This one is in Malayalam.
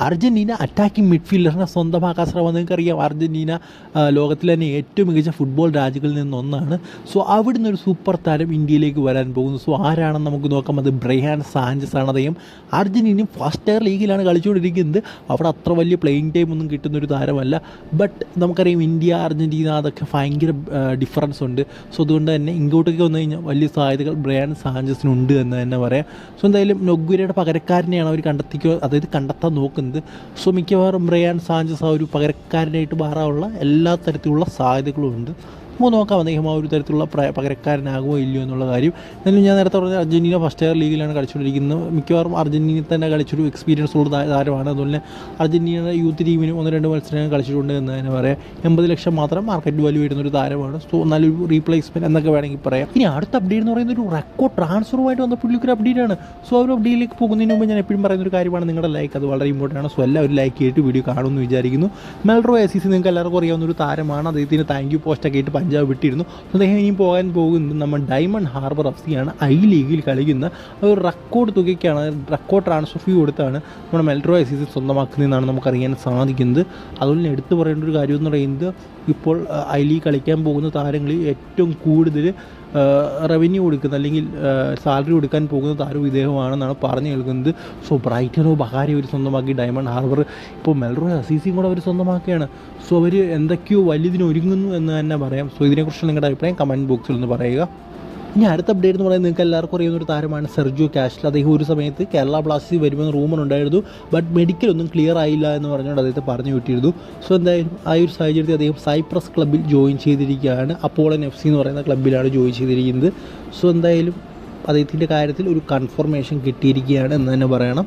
അർജന്റീന അറ്റാക്കിംഗ് മിഡ്ഫീൽഡറിനെ സ്വന്തമാക്കാൻ ശ്രമം. നിങ്ങൾക്കറിയാം അർജന്റീന ലോകത്തിൽ തന്നെ ഏറ്റവും മികച്ച ഫുട്ബോൾ രാജ്യങ്ങളിൽ നിന്നൊന്നാണ്. സോ അവിടുന്ന് ഒരു സൂപ്പർ താരം ഇന്ത്യയിലേക്ക് വരാൻ പോകുന്നു. സോ ആരാണെന്ന് നമുക്ക് നോക്കാം. അത് ബ്രയാൻ സാഞ്ചസ് ആണ്. അദ്ദേഹം അർജന്റീനയും ഫസ്റ്റ് ഇയർ ലീഗിലാണ് കളിച്ചുകൊണ്ടിരിക്കുന്നത്. അവിടെ അത്ര വലിയ പ്ലേയിങ് ടൈം ഒന്നും കിട്ടുന്ന ഒരു താരമല്ല. ബട്ട് നമുക്കറിയാം ഇന്ത്യ അർജന്റീന അതൊക്കെ ഭയങ്കര ഡിഫറൻസ് ഉണ്ട്. സോ അതുകൊണ്ട് തന്നെ ഇങ്ങോട്ടേക്ക് വന്നു കഴിഞ്ഞാൽ വലിയ സാധ്യതകൾ ബ്രയാൻ സാഞ്ചസിനുണ്ട് എന്ന് തന്നെ പറയാം. സോ എന്തായാലും നൊഗ്വരയുടെ പകരക്കാരനെയാണ് അവർ കണ്ടെത്തിക്കുക അതായത് കണ്ടെത്താൻ നോക്കുന്നത്. സോ മിക്കവാറും ബ്രയാൻ സാഞ്ചസ് ആ ഒരു പകരക്കാരനായിട്ട് മാറാനുള്ള എല്ലാ തരത്തിലുള്ള സാധ്യതകളും ഉണ്ട് നമുക്ക് നോക്കാം അദ്ദേഹം ആ ഒരു തരത്തിലുള്ള പകരക്കാരനാകുമോ ഇല്ലയോ എന്നുള്ള കാര്യം. എന്നാലും ഞാൻ നേരത്തെ പറഞ്ഞ അർജന്റീന ഫസ്റ്റ് ഇയർ ലീഗിലാണ് കളിച്ചുകൊണ്ടിരിക്കുന്നത്. മിക്കവാറും അർജന്റീനയിൽ തന്നെ കളിച്ചൊരു എക്സ്പീരിയൻസ് ഉള്ള താരമാണ്. അതുപോലെ അർജന്റീന യൂത്ത് ടീമിനും ഒന്ന് രണ്ട് മത്സരങ്ങൾ കളിച്ചിട്ടുണ്ട് എന്ന് തന്നെ പറയാം. എൺപത് ലക്ഷം മാത്രം മാർക്കറ്റ് വാല്യൂ വരുന്ന ഒരു താരമാണ്. സോ നല്ലൊരു റീപ്ലേസ്മെന്റ് എന്നൊക്കെ വേണമെങ്കിൽ പറയാം. ഇനി അടുത്ത അപ്ഡേറ്റ് എന്ന് പറയുന്ന ഒരു റെക്കോർഡ് ട്രാൻസ്ഫറുമായിട്ട് വന്ന പുള്ളിക്കൊരു അപ്ഡേറ്റ് ആണ്. സോ ഒരു അപ്ഡേറ്റിലേക്ക് പോകുന്നതിന് മുമ്പ് ഞാൻ എപ്പോഴും പറയുന്ന ഒരു കാര്യമാണ്. നിങ്ങളുടെ ലൈക്ക് അത് വളരെ ഇമ്പോർട്ടന്റ് ആണ്. സോ എല്ലാവരും ലൈക്ക് ചെയ്തിട്ട് വീഡിയോ കാണുമെന്ന് വിചാരിക്കുന്നു. മെൽറോ എ സി സി നിങ്ങൾക്ക് എല്ലാവർക്കും അറിയാവുന്ന ഒരു താരമാണ്. അദ്ദേഹത്തിന് താങ്ക് യു പോസ്റ്റൊക്കെ ആയിട്ട് പഞ്ചാബ് വിട്ടിരുന്നു. അദ്ദേഹം ഇനി പോകാൻ പോകുന്നത് നമ്മൾ ഡയമണ്ട് ഹാർബർ എഫ് സി ആണ്. ഐ ലീഗിൽ കളിക്കുന്ന ഒരു റെക്കോർഡ് തുകയ്ക്കാണ് റെക്കോർഡ് ട്രാൻസ്ഫർ ഫീ കൊടുത്താണ് നമ്മുടെ മെൽട്രോ എ സി സി സ്വന്തമാക്കുന്നതെന്നാണ് നമുക്കറിയാൻ സാധിക്കുന്നത്. അതുപോലെ എടുത്തു പറയേണ്ട ഒരു കാര്യം എന്ന് പറയുന്നത് ഇപ്പോൾ ഐ ലീഗ് കളിക്കാൻ പോകുന്ന താരങ്ങളിൽ ഏറ്റവും കൂടുതൽ റവന്യൂ കൊടുക്കുന്ന അല്ലെങ്കിൽ സാലറി കൊടുക്കാൻ പോകുന്ന താരവും ഇദ്ദേഹമാണെന്നാണ് പറഞ്ഞു കേൾക്കുന്നത്. സോ ബ്രൈറ്റനോ ബഹാരി അവർ സ്വന്തമാക്കി ഡയമണ്ട് ഹാർബർ ഇപ്പോൾ മെൽറോ അസീസിയും കൂടെ അവർ സ്വന്തമാക്കുകയാണ്. സോ അവർ എന്തൊക്കെയോ വലിയതിനൊരുങ്ങുന്നു എന്ന് തന്നെ പറയാം. സോ ഇതിനെക്കുറിച്ച് നിങ്ങളുടെ അഭിപ്രായം കമന്റ് ബോക്സിൽ ഒന്ന് പറയുക. ഇനി അടുത്ത അപ്ഡേറ്റ് എന്ന് പറയുന്നത് നിങ്ങൾക്ക് എല്ലാവർക്കും അറിയുന്ന ഒരു താരമാണ് സെർജിയോ കാഷിൽ അദ്ദേഹം ഒരു സമയത്ത് കേരള ബ്ലാസ്റ്റേഴ്സിൽ വരുമെന്ന് റൂമർ ഉണ്ടായിരുന്നു. ബട്ട് മെഡിക്കൽ ഒന്നും ക്ലിയർ ആയില്ല എന്ന് പറഞ്ഞുകൊണ്ട് അദ്ദേഹത്തെ പറഞ്ഞു വിട്ടിരുന്നു. സോ എന്തായാലും ആ ഒരു സാഹചര്യത്തിൽ അദ്ദേഹം സൈപ്രസ് ക്ലബ്ബിൽ ജോയിൻ ചെയ്തിരിക്കുകയാണ്. അപ്പോളൻ എഫ് സി എന്ന് പറയുന്ന ക്ലബ്ബിലാണ് ജോയിൻ ചെയ്തിരിക്കുന്നത്. സോ എന്തായാലും അദ്ദേഹത്തിന്റെ കാര്യത്തിൽ ഒരു കൺഫർമേഷൻ കിട്ടിയിരിക്കുകയാണ് എന്ന് തന്നെ പറയണം.